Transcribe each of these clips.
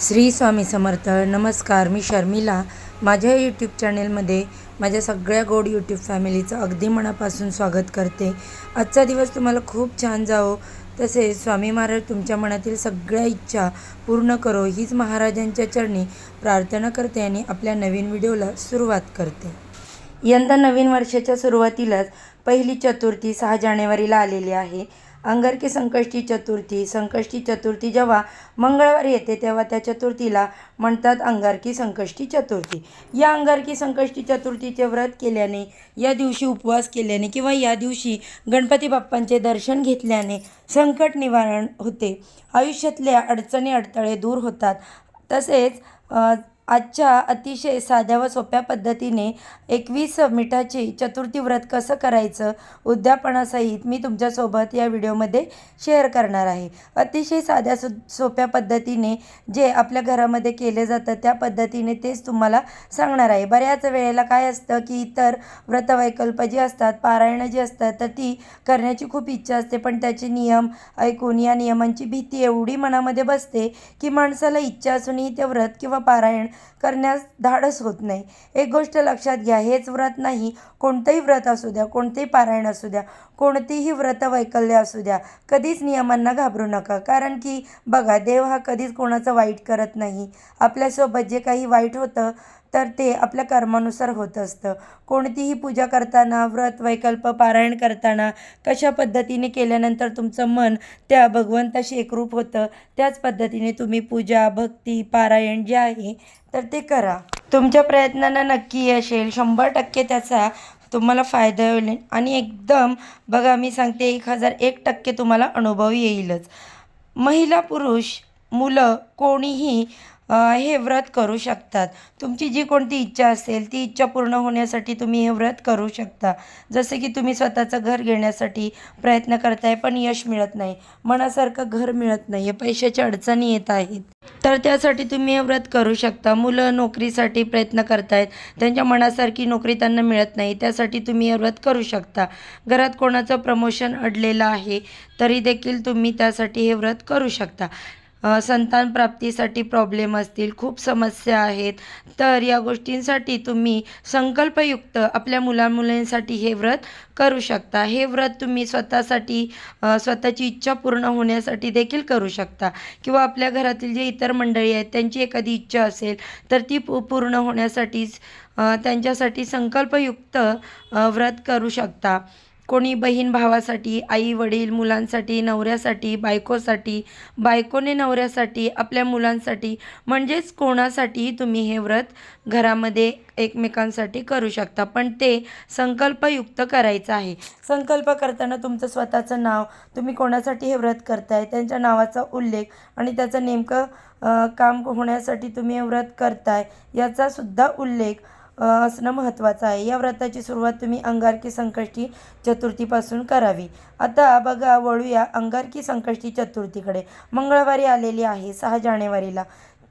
श्री स्वामी समर्थ नमस्कार. मी शर्मिला. माझ्या यूट्यूब चॅनेलमध्ये माझ्या सगळ्या गोड यूट्यूब फॅमिलीचं अगदी मनापासून स्वागत करते. आजचा दिवस तुम्हाला खूप छान जावो. तसेच स्वामी महाराज तुमच्या मनातील सगळ्या इच्छा पूर्ण करो. हीच महाराजांच्या चरणी प्रार्थना करते आणि आपल्या नवीन व्हिडिओला सुरुवात करते. यंदा नवीन वर्षाच्या सुरुवातीलाच पहिली चतुर्थी सहा जानेवारीला आलेली आहे. अंगारकी संकष्टी चतुर्थी संकष्टी चतुर्थी जेव्हा मंगळवारी येते तेव्हा त्या चतुर्थीला म्हणतात अंगारकी संकष्टी चतुर्थी. या अंगारकी संकष्टी चतुर्थीचे व्रत केल्याने या दिवशी उपवास केल्याने किंवा या दिवशी गणपती बाप्पांचे दर्शन घेतल्याने संकट निवारण होते. आयुष्यातल्या अडचणी अडथळे दूर होतात. तसेच आजच्या अतिशय साध्या व सोप्या पद्धतीने एकवीस मिठाचे चतुर्थी व्रत कसं करायचं उद्यापनासहित मी तुमच्यासोबत या व्हिडिओमध्ये शेअर करणार आहे. अतिशय साध्या सो सोप्या पद्धतीने जे आपल्या घरामध्ये केले जातं त्या पद्धतीने तेच तुम्हाला सांगणार आहे. बऱ्याच वेळेला काय असतं की इतर व्रतवैकल्प जी असतात पारायणं जी असतात तर ती करण्याची खूप इच्छा असते पण त्याचे नियम ऐकून या नियमांची भीती एवढी मनामध्ये बसते की माणसाला इच्छा असूनही ते व्रत किंवा पारायण करण्यास धाडस होत नाही. एक गोष्ट लक्षात घ्या हेच व्रत नाही. कोणतंही व्रत असू द्या कोणतेही पारायण असू द्या कोणतीही व्रत वैकल्य असू द्या कधीच नियमांना घाबरू नका. कारण की बघा देव हा कधीच कोणाचं वाईट करत नाही. आपल्यासोबत जे काही वाईट होतं तर ते आपल्या कर्मानुसार होत असतं. कोणतीही पूजा करताना व्रत वैकल्प पारायण करताना कशा पद्धतीने केल्यानंतर तुमचं मन त्या भगवंताशी एकरूप होतं त्याच पद्धतीने तुम्ही पूजा भक्ती पारायण जे आहे तर ते करा. तुमच्या प्रयत्नांना नक्की असेल शंभर टक्के त्याचा तुम्हाला फायदा होईल. आणि एकदम बघा मी सांगते एक हजार एक टक्के तुम्हाला अनुभव येईलच. महिला पुरुष मुलं कोणीही हे व्रत करू शकतात. तुमची जी कोणती इच्छा असेल ती इच्छा पूर्ण होण्यासाठी तुम्ही हे व्रत करू शकता. जसे की तुम्ही स्वतःचं घर घेण्यासाठी प्रयत्न करताय पण यश मिळत नाही. मनासारखं घर मिळत नाही. आहे पैशाच्या अडचणी येत आहेत. तर त्यासाठी तुम्ही हे व्रत करू शकता. मुलं नोकरीसाठी प्रयत्न करतायत. त्यांच्या मनासारखी नोकरी त्यांना मिळत नाही. त्यासाठी तुम्ही हे व्रत करू शकता. घरात कोणाचं प्रमोशन अडलेलं आहे तरी देखील तुम्ही त्यासाठी हे व्रत करू शकता. संतान प्राप्तीसाठी प्रॉब्लेम असतील खूप समस्या आहेत. तर या गोष्टींसाठी तुम्ही संकल्पयुक्त आपल्या मुलामुलींसाठी हे व्रत करू शकता. हे व्रत तुम्ही स्वतःसाठी स्वतःची इच्छा पूर्ण होण्यासाठी देखील करू शकता. किंवा आपल्या घरातील जे इतर मंडळी आहेत त्यांची एखादी इच्छा असेल तर ती पूर्ण होण्यासाठीच त्यांच्यासाठी संकल्पयुक्त व्रत करू शकता. कोणी बहीण भावासाठी आई वडील मुलांसाठी नवऱ्यासाठी बायकोसाठी बायकोने नवऱ्यासाठी आपल्या मुलांसाठी म्हणजेच कोणासाठीही तुम्ही हे व्रत घरामध्ये एकमेकांसाठी करू शकता. पण ते संकल्पयुक्त करायचं आहे. संकल्प करताना तुमचं स्वतःचं नाव तुम्ही कोणासाठी हे व्रत करताय त्यांच्या नावाचा उल्लेख आणि त्याचं नेमकं काम होण्यासाठी तुम्ही हे व्रत करताय याचासुद्धा उल्लेख असणं महत्त्वाचं आहे. या व्रताची सुरुवात तुम्ही अंगारकी संकष्टी चतुर्थीपासून करावी. आता बघा वळूया अंगारकी संकष्टी चतुर्थीकडे. मंगळवारी आलेली आहे सहा जानेवारीला.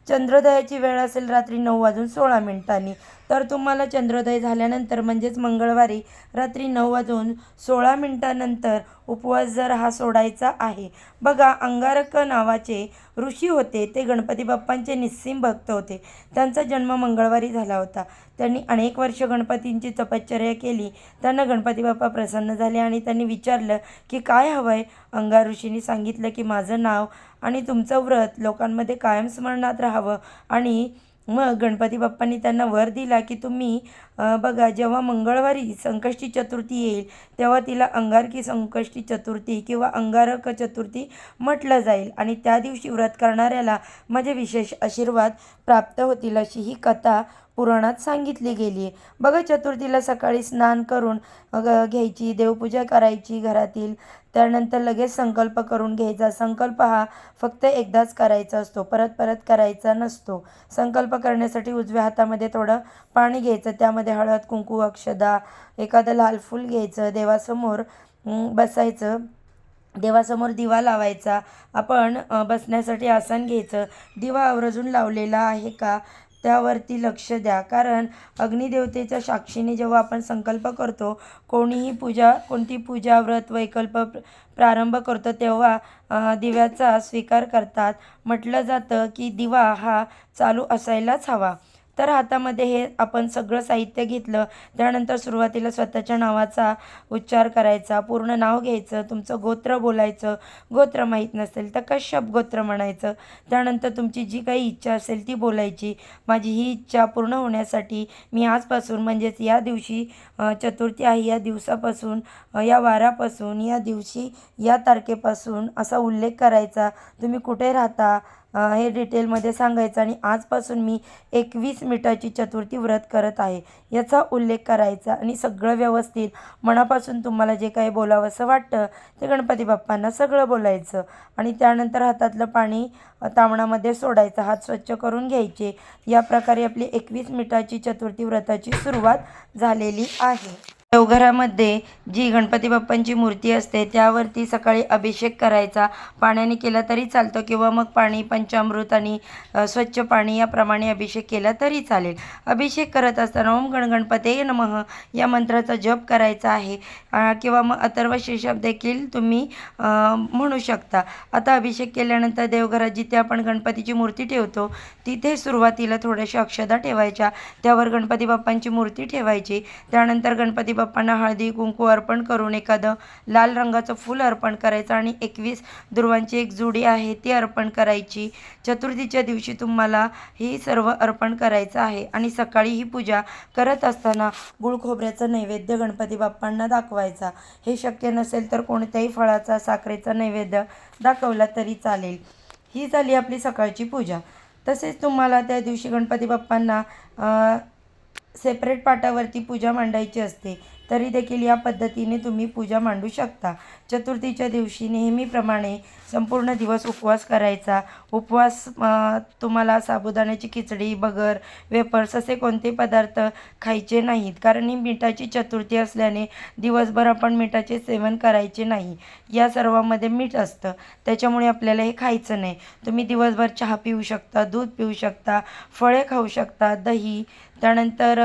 चंद्रोदयाची वेळ असेल रात्री नऊ वाजून सोळा मिनिटांनी. तर तुम्हाला चंद्रोदय झाल्यानंतर म्हणजेच मंगळवारी रात्री नऊ वाजून सोळा मिनिटानंतर उपवास जर हा सोडायचा आहे. बघा अंगारक नावाचे ऋषी होते. ते गणपती बाप्पांचे निस्सीम भक्त होते. त्यांचा जन्म मंगळवारी झाला होता. त्यांनी अनेक वर्ष गणपतींची तपश्चर्या केली. त्यांना गणपती बाप्पा प्रसन्न झाले आणि त्यांनी विचारलं की काय हवं आहे अंगार ऋषींनी सांगितलं की माझं नाव आणि तुमचं व्रत लोकांमध्ये कायम स्मरणात राहावं आणि मग गणपती बाप्पांनी त्यांना वर दिला की तुम्ही बघा जेव्हा मंगळवारी संकष्टी चतुर्थी येईल तेव्हा तिला अंगारकी संकष्टी चतुर्थी किंवा अंगारक चतुर्थी म्हटलं जाईल. आणि त्या दिवशी व्रत करणाऱ्याला माझे विशेष आशीर्वाद प्राप्त होतील अशी ही कथा पुराणात सांगितली गेली आहे. बघा चतुर्थीला सकाळी स्नान करून घ्यायची देवपूजा करायची घरातील त्यानंतर लगेच संकल्प करून घ्यायचा. संकल्प हा फक्त एकदाच करायचा असतो. परत परत करायचा नसतो. संकल्प करण्यासाठी उजव्या हातामध्ये थोडं पाणी घ्यायचं. त्यामध्ये हळद कुंकू अक्षदा एखादं लाल फूल घ्यायचं. देवासमोर बसायचं. देवासमोर दिवा लावायचा. आपण बसण्यासाठी आसन घ्यायचं. दिवा आवर्जून लावलेला आहे का? त्यावरती लक्ष द्या. कारण अग्निदेवतेच्या साक्षीने जेव्हा आपण संकल्प करतो कोणीही पूजा कोणती पूजा व्रत वैकल्प प्रारंभ करतो तेव्हा दिव्याचा स्वीकार करतात. म्हटलं जातं की दिवा हा चालू असायलाच हवा. तर हातामध्ये हे आपण सगळं साहित्य घेतलं. त्यानंतर सुरुवातीला स्वतःच्या नावाचा उच्चार करायचा पूर्ण नाव घ्यायचं तुमचं गोत्र बोलायचं. गोत्र माहीत नसेल तर कश्यप गोत्र म्हणायचं. त्यानंतर तुमची जी काही इच्छा असेल ती बोलायची. माझी ही इच्छा पूर्ण होण्यासाठी मी आजपासून म्हणजेच या दिवशी चतुर्थी आहे या दिवसापासून या वारापासून या दिवशी या तारखेपासून असा उल्लेख करायचा. तुम्ही कुठे राहता? हे डिटेलमध्ये सांगायचं आणि आजपासून मी एकवीस मिनिटाची चतुर्थी व्रत करत आहे. याचा उल्लेख करायचा आणि सगळं व्यवस्थित मनापासून तुम्हाला जे काही बोलावंसं वाटतं ते गणपती बाप्पांना सगळं बोलायचं आणि त्यानंतर हातातलं पाणी अ, तामणामध्ये सोडायचं हात स्वच्छ करून घ्यायचे. या प्रकारे आपली एकवीस मिनिटाची चतुर्थी व्रताची सुरुवात झालेली आहे. देवघरामध्ये जी गणपती बाप्पांची मूर्ती असते त्यावरती सकाळी अभिषेक करायचा. पाण्याने केला तरी चालतो किंवा मग पाणी पंचामृत आणि स्वच्छ पाणी याप्रमाणे अभिषेक केला तरी चालेल. अभिषेक करत असताना ओम गण गणपते नमः या मंत्राचा जप करायचा आहे. किंवा मग अथर्व शीर्षक देखील तुम्ही म्हणू शकता. आता अभिषेक केल्यानंतर देवघरात जिथे आपण गणपतीची मूर्ती ठेवतो तिथे सुरुवातीला थोड्याशा अक्षदा ठेवायच्या. त्यावर गणपती बाप्पांची मूर्ती ठेवायची. त्यानंतर गणपती बाप्पांना हळदी कुंकू अर्पण करून एखादं लाल रंगाचं फूल अर्पण करायचं आणि एकवीस दुर्वांची एक जुडी आहे ती अर्पण करायची. चतुर्थीच्या दिवशी तुम्हाला ही सर्व अर्पण करायचं आहे आणि सकाळी ही पूजा करत असताना गुळ खोबऱ्याचा नैवेद्य गणपती बाप्पांना दाखवायचा. हे शक्य नसेल तर कोणत्याही फळाचा साखरेचा नैवेद्य दाखवला तरी चालेल. ही झाली आपली सकाळची पूजा. तसेच तुम्हाला त्या दिवशी गणपती बाप्पांना सेपरेट पाटावरती पूजा मांडायची असते. तरी देखील या पद्धतीने तुम्ही पूजा मांडू शकता. चतुर्थीच्या दिवशी नेहमीप्रमाणे संपूर्ण दिवस उपवास करायचा. उपवास तुम्हाला साबुदाण्याची खिचडी बगर वेपर्स असे कोणते पदार्थ खायचे नाहीत. कारण ही मिठाची चतुर्थी असल्याने दिवसभर आपण मिठाचे सेवन करायचे नाही. या सर्वामध्ये मीठ असतं. त्याच्यामुळे आपल्याला हे खायचं नाही. तुम्ही दिवसभर चहा पिऊ शकता दूध पिऊ शकता फळे खाऊ शकता दही. त्यानंतर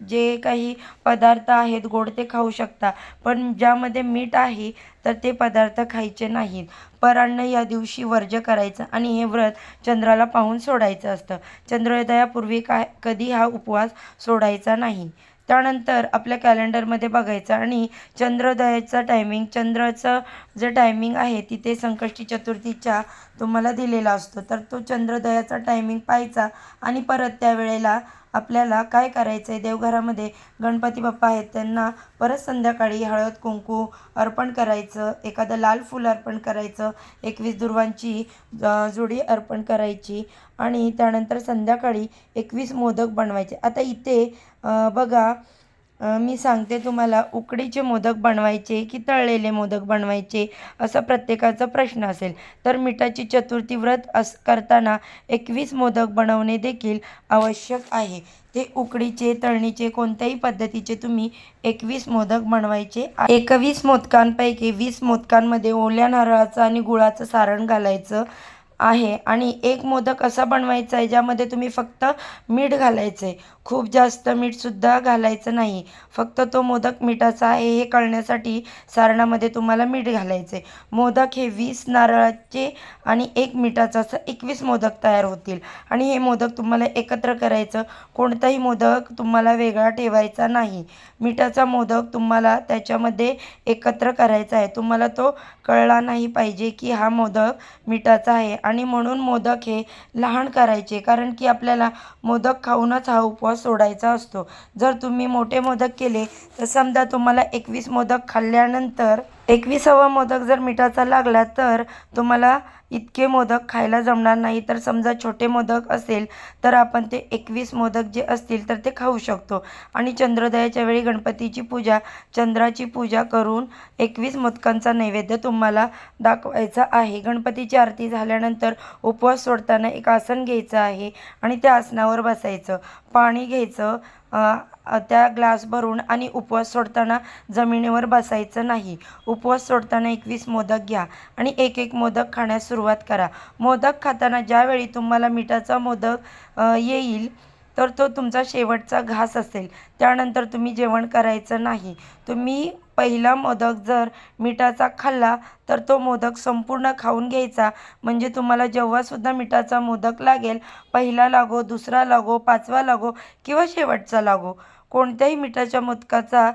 जे काही पदार्थ आहेत गोड ते खाऊ शकता. पण ज्यामध्ये मीठ आहे तर ते पदार्थ खायचे नाहीत. परान्न या दिवशी वर्ज्य करायचं आणि हे व्रत चंद्राला पाहून सोडायचं असतं. चंद्रोदयापूर्वी काय कधी हा उपवास सोडायचा नाही. त्यानंतर आपल्या कॅलेंडरमध्ये बघायचं आणि चंद्रोदयाचं टायमिंग चंद्राचं जे टायमिंग आहे तिथे संकष्टी चतुर्थीच्या तुम्हाला दिलेला असतो. तर तो चंद्रोदयाचा टायमिंग पाहायचा आणि परत त्यावेळेला आपल्याला काय करायचं आहे देवघरामध्ये गणपती बाप्पा आहेत त्यांना परत संध्याकाळी हळद कुंकू अर्पण करायचं एखादं लाल फूल अर्पण करायचं एकवीस दुर्वांची जुडी अर्पण करायची आणि त्यानंतर संध्याकाळी एकवीस मोदक बनवायचे. आता इथे बघा मी सांगते तुम्हाला उकडीचे मोदक बनवायचे की तळलेले मोदक बनवायचे असा प्रत्येकाचा प्रश्न असेल. तर मिठाची चतुर्थी व्रत अस करताना एकवीस मोदक बनवणे देखील आवश्यक आहे. ते उकडीचे तळणीचे कोणत्याही पद्धतीचे तुम्ही एकवीस मोदक बनवायचे एकवीस मोदकांपैकी वीस मोदकांमध्ये ओल्या नारळाचं आणि गुळाचं सारण घालायचं आहे. आणि एक मोदक असा बनवायचा आहे ज्यामध्ये तुम्ही फक्त मीठ घालायचं आहे खूप जास्त मीठसुद्धा घालायचं नाही. फक्त तो मोदक मिठाचा आहे हे कळण्यासाठी सारणामध्ये तुम्हाला मीठ घालायचे मोदक हे वीस नारळाचे आणि एक मिठाचं असं एकवीस मोदक तयार होतील. आणि हे मोदक तुम्हाला एकत्र करायचं. कोणताही मोदक तुम्हाला वेगळा ठेवायचा नाही. मिठाचा मोदक तुम्हाला त्याच्यामध्ये एकत्र करायचा आहे. तुम्हाला तो कळला नाही पाहिजे की हा मोदक मिठाचा आहे. आणि म्हणून मोदक हे लहान करायचे. कारण की आपल्याला मोदक खाऊनच हा उपवास सोडायचा असतो. जर तुम्ही मोठे मोदक केले तर समजा तुम्हाला एकवीस मोदक खाल्ल्यानंतर एकविसावा मोदक जर मिठाचा लागला तर तुम्हाला इतके मोदक खायला जमणार नाही. तर समजा छोटे मोदक असेल तर आपण ते एकवीस मोदक जे असतील तर ते खाऊ शकतो. आणि चंद्रोदयाच्या वेळी गणपतीची पूजा चंद्राची पूजा करून एकवीस मोदकांचा नैवेद्य तुम्हाला दाखवायचा आहे. गणपतीची आरती झाल्यानंतर उपवास सोडताना एक आसन घ्यायचं आहे आणि त्या आसनावर बसायचं. पाणी घ्यायचं त्या ग्लास भरून आणि उपवास सोडताना जमिनीवर बसायचं नाही. उपवास सोडताना एकवीस मोदक घ्या आणि एक एक मोदक खाण्यास सुरुवात करा. मोदक खाताना ज्यावेळी तुम्हाला मिठाचा मोदक येईल तर तो तुमचा शेवटचा घास असेल. त्यानंतर तुम्ही जेवण करायचं नाही. तुम्ही पहिला मोदक जर मिठाचा खाल्ला तर तो मोदक संपूर्ण खाऊन घ्यायचा. म्हणजे तुम्हाला जेव्हासुद्धा मिठाचा मोदक लागेल पहिला लागो दुसरा लागो पाचवा लागो किंवा शेवटचा लागो. कोणत्याही मिठाच्या मोदकाचा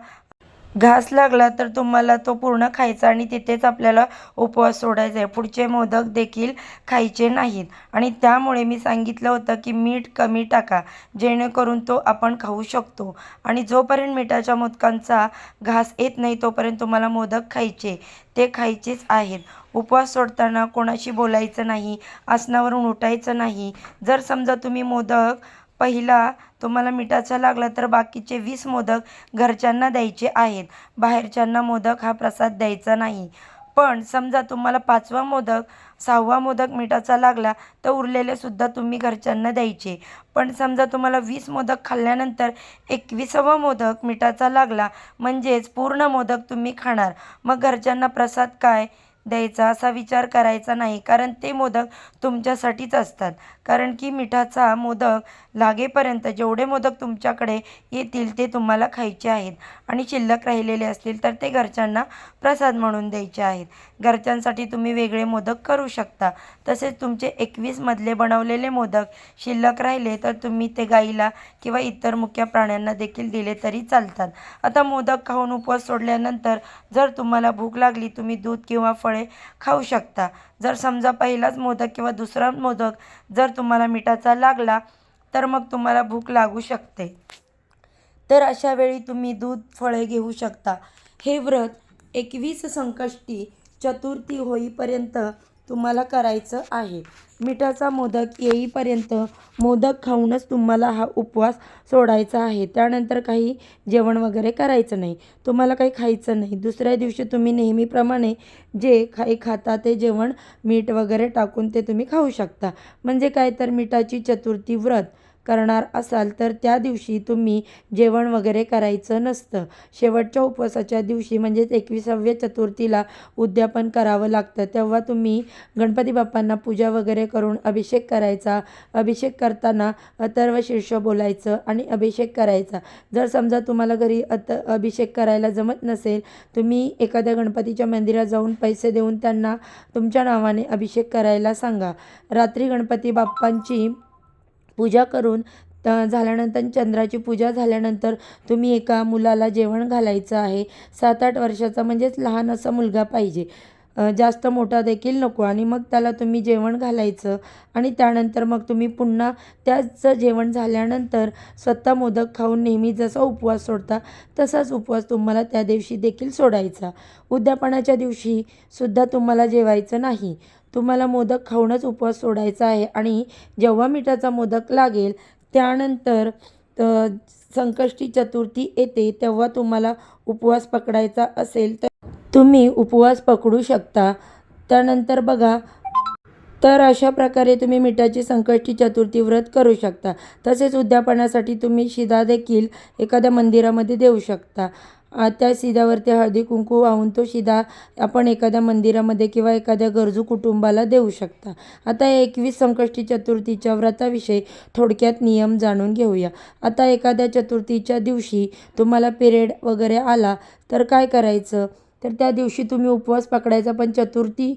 घास लागला तर तुम्हाला तो पूर्ण खायचा आणि तिथेच आपल्याला उपवास सोडायचा आहे. पुढचे मोदक देखील खायचे नाहीत. आणि त्यामुळे मी सांगितलं होतं की मीठ कमी टाका जेणेकरून तो आपण खाऊ शकतो. आणि जोपर्यंत मिठाच्या मोदकांचा घास येत नाही तोपर्यंत तुम्हाला मोदक खायचे ते खायचेच आहेत. उपवास सोडताना कोणाशी बोलायचं नाही आसनावरून उठायचं नाही. जर समजा तुम्ही मोदक पहिला तुम्हाला मिठाचा लागला तर बाकीचे वीस मोदक घरच्यांना द्यायचे आहेत. बाहेरच्यांना मोदक हा प्रसाद द्यायचा नाही. पण समजा तुम्हाला पाचवा मोदक सहावा मोदक मिठाचा लागला तर उरलेले सुद्धा तुम्ही घरच्यांना द्यायचे. पण समजा तुम्हाला वीस मोदक खाल्ल्यानंतर एकविसावा मोदक मिठाचा लागला म्हणजेच पूर्ण मोदक तुम्ही खाणार. मग घरच्यांना प्रसाद काय द्यायचा असा विचार करायचा नाही कारण ते मोदक तुमच्यासाठीच असतात. कारण की मिठाचा मोदक लागेपर्यंत जेवढे मोदक तुमच्याकडे येतील ते तुम्हाला खायचे आहेत. आणि शिल्लक राहिलेले असतील तर ते घरच्यांना प्रसाद म्हणून द्यायचे आहेत. घरच्यांसाठी तुम्ही वेगळे मोदक करू शकता. तसेच तुमचे एकवीसमधले बनवलेले मोदक शिल्लक राहिले तर तुम्ही ते गाईला किंवा इतर मुख्य प्राण्यांना देखील दिले तरी चालतात. आता मोदक खाऊन उपवास सोडल्यानंतर जर तुम्हाला भूक लागली तुम्ही दूध किंवा फळे खाऊ शकता. जर समजा पहिलाच मोदक किंवा दुसरा मोदक जर तुम्हाला मिठाचा लागला तर मग तुम्हाला भूक लागू शकते. तर अशा वेळी तुम्ही दूध फळे घेऊ शकता. हे व्रत एकवीस संकष्टी चतुर्थी होईपर्यंत तुम्हाला करायचं आहे. मिठाचा मोदक येईपर्यंत मोदक खाऊनच तुम्हाला हा उपवास सोडायचा आहे. त्यानंतर काही जेवण वगैरे करायचं नाही. तुम्हाला काही खायचं नाही. दुसऱ्या दिवशी तुम्ही नेहमीप्रमाणे जे काही खाता ते जेवण मीठ वगैरे टाकून ते तुम्ही खाऊ शकता. म्हणजे काय? तर मिठाची चतुर्थी व्रत. करणार असाल तर त्या दिवशी तुम्ही जेवण वगैरे करायचं नसतं. शेवटच्या उपवासाच्या दिवशी म्हणजेच एकविसाव्या चतुर्थीला उद्यापन करावं लागतं. तेव्हा तुम्ही गणपती बाप्पांना पूजा वगैरे करून अभिषेक करायचा. अभिषेक करताना अथर्व शीर्ष बोलायचं आणि अभिषेक करायचा. जर समजा तुम्हाला घरी अत अभिषेक करायला जमत नसेल तुम्ही एखाद्या गणपतीच्या मंदिरात जाऊन पैसे देऊन त्यांना तुमच्या नावाने अभिषेक करायला सांगा. रात्री गणपती बाप्पांची पूजा करून त झाल्यानंतर चंद्राची पूजा झाल्यानंतर तुम्ही एका मुलाला जेवण घालायचं आहे. सात आठ वर्षाचा म्हणजेच लहान असा मुलगा पाहिजे. जास्त मोठा देखील नको आणि मग त्याला तुम्ही जेवण घालायचं आणि त्यानंतर मग तुम्ही पुन्हा त्याचं जेवण झाल्यानंतर स्वतः मोदक खाऊन नेहमी जसा उपवास सोडता तसाच उपवास तुम्हाला त्या दिवशी देखील सोडायचा. उद्यापनाच्या दिवशी सुद्धा तुम्हाला जेवायचं नाही. तुम्हाला मोदक खाऊनच उपवास सोडायचा आहे आणि जेव्हा मिठाचा मोदक लागेल त्यानंतर संकष्टी चतुर्थी येते तेव्हा तुम्हाला उपवास पकडायचा असेल तर तुम्ही उपवास पकडू शकता. त्यानंतर बघा तर अशा प्रकारे तुम्ही मिठाची संकष्टी चतुर्थी व्रत करू शकता. तसेच उद्यापनासाठी तुम्ही शिदा देखील एखाद्या मंदिरामध्ये देऊ शकता. त्या शिधावरती हळदी कुंकू वाहून तो शिधा आपण एखाद्या मंदिरामध्ये किंवा एखाद्या गरजू कुटुंबाला देऊ शकता. आता एकवीस संकष्टी चतुर्थीच्या व्रताविषयी थोडक्यात नियम जाणून घेऊया. आता एखाद्या चतुर्थीच्या दिवशी तुम्हाला पिरियड वगैरे आला तर काय करायचं? तर त्या दिवशी तुम्ही उपवास पकडायचा पण चतुर्थी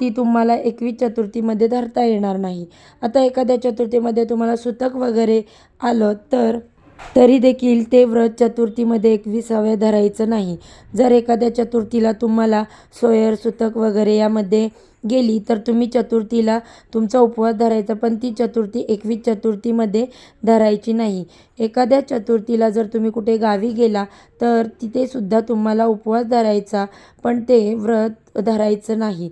ती तुम्हाला एकवीस चतुर्थीमध्ये धरता येणार नाही. आता एखाद्या चतुर्थीमध्ये तुम्हाला सुतक वगैरे आलं तर? तरी देखील ते व्रत चतुर्थीमध्ये एकविसाव्या धरायचं नाही. जर एखाद्या चतुर्थीला तुम्हाला सोयर सुतक वगैरे यामध्ये गेली तर तुम्ही चतुर्थीला तुमचा उपवास धरायचा पण ती चतुर्थी एकवीस चतुर्थीमध्ये धरायची नाही. एखाद्या चतुर्थीला जर तुम्ही कुठे गावी गेला तर तिथेसुद्धा तुम्हाला उपवास धरायचा पण ते व्रत धरायचं नाही.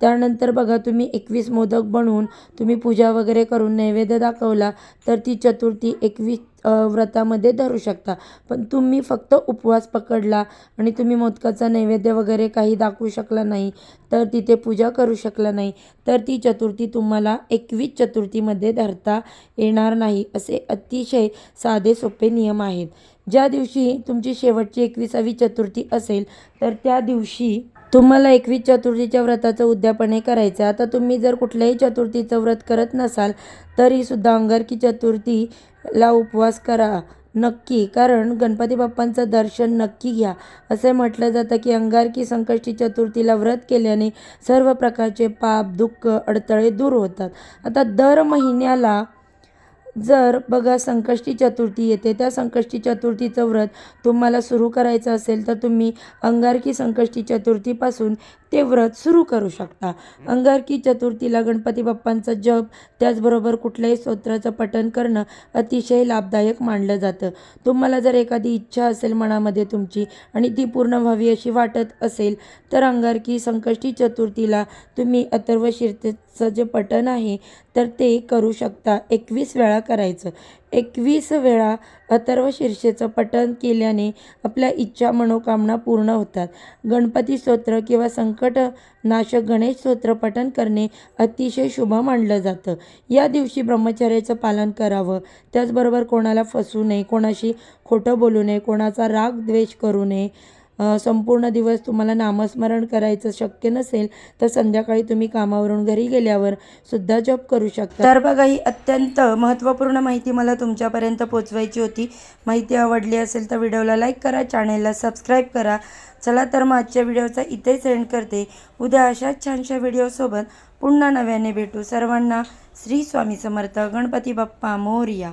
त्यानंतर बघा तुम्ही एकवीस मोदक बनवून तुम्ही पूजा वगैरे करून नैवेद्य दाखवला तर ती चतुर्थी एकवीस व्रतामध्ये धरू शकता. पण तुम्ही फक्त उपवास पकडला आणि तुम्ही मोदकाचा नैवेद्य वगैरे काही दाखवू शकला नाही तर तिथे पूजा करू शकला नाही तर ती चतुर्थी तुम्हाला एकवीस चतुर्थीमध्ये धरता येणार नाही असे अतिशय साधे सोपे नियम आहेत. ज्या दिवशी तुमची शेवटची एकविसावी चतुर्थी असेल तर त्या दिवशी तुम्हाला एकवीस चतुर्थीच्या व्रताचं उद्यापन करायचं आहे. आता तुम्ही जर कुठल्याही चतुर्थीचं व्रत करत नसाल तरीसुद्धा अंगारकी चतुर्थीला उपवास करा. नक्की कारण गणपती बाप्पांचं दर्शन नक्की घ्या. असे म्हटलं जातं की अंगारकी संकष्टी चतुर्थीला व्रत केल्याने सर्व प्रकारचे पाप दुःख अडथळे दूर होतात. आता दर महिन्याला जर बघा संकष्टी चतुर्थी येते त्या संकष्टी चतुर्थीचं व्रत तुम्हाला सुरू करायचं असेल तर तुम्ही अंगारकी संकष्टी चतुर्थीपासून ते व्रत सुरू करू शकता. अंगारकी चतुर्थीला गणपती बाप्पांचा जप त्याचबरोबर कुठल्याही स्तोत्राचं पठण करणं अतिशय लाभदायक मानलं जातं. तुम्हाला जर एखादी इच्छा असेल मनामध्ये तुमची आणि ती पूर्ण व्हावी अशी वाटत असेल तर अंगारकी संकष्टी चतुर्थीला तुम्ही अथर्व शीर्षेचं जे पठण आहे तर ते करू शकता. एकवीस वेळा करायचं. एकवीस वेळा अथर्व शीर्षेचं पठण केल्याने आपल्या इच्छा मनोकामना पूर्ण होतात. गणपती स्तोत्र किंवा संकट नाशक गणेश स्तोत्र पठण करणे अतिशय शुभ मानलं जातं. या दिवशी ब्रह्मचर्याचं पालन करावं. त्याचबरोबर कोणाला फसू नये कोणाशी खोटं बोलू नये कोणाचा राग द्वेष करू नये संपूर्ण दिवस तुम्हाला नामस्मरण करायचं शक्य नसेल तर संध्याकाळी तुम्ही कामावरून घरी गेल्यावर सुद्धा जॉब करू शकता. तर बघा ही अत्यंत महत्त्वपूर्ण माहिती मला तुमच्यापर्यंत पोचवायची होती. माहिती आवडली असेल तर व्हिडिओला लाईक करा चॅनेलला सबस्क्राईब करा. चला तर मग आजच्या व्हिडिओचा इथेच एंड करते. उद्या अशाच छानशा व्हिडिओसोबत पुन्हा नव्याने भेटू. सर्वांना श्री स्वामी समर्थ गणपती बाप्पा मोरया.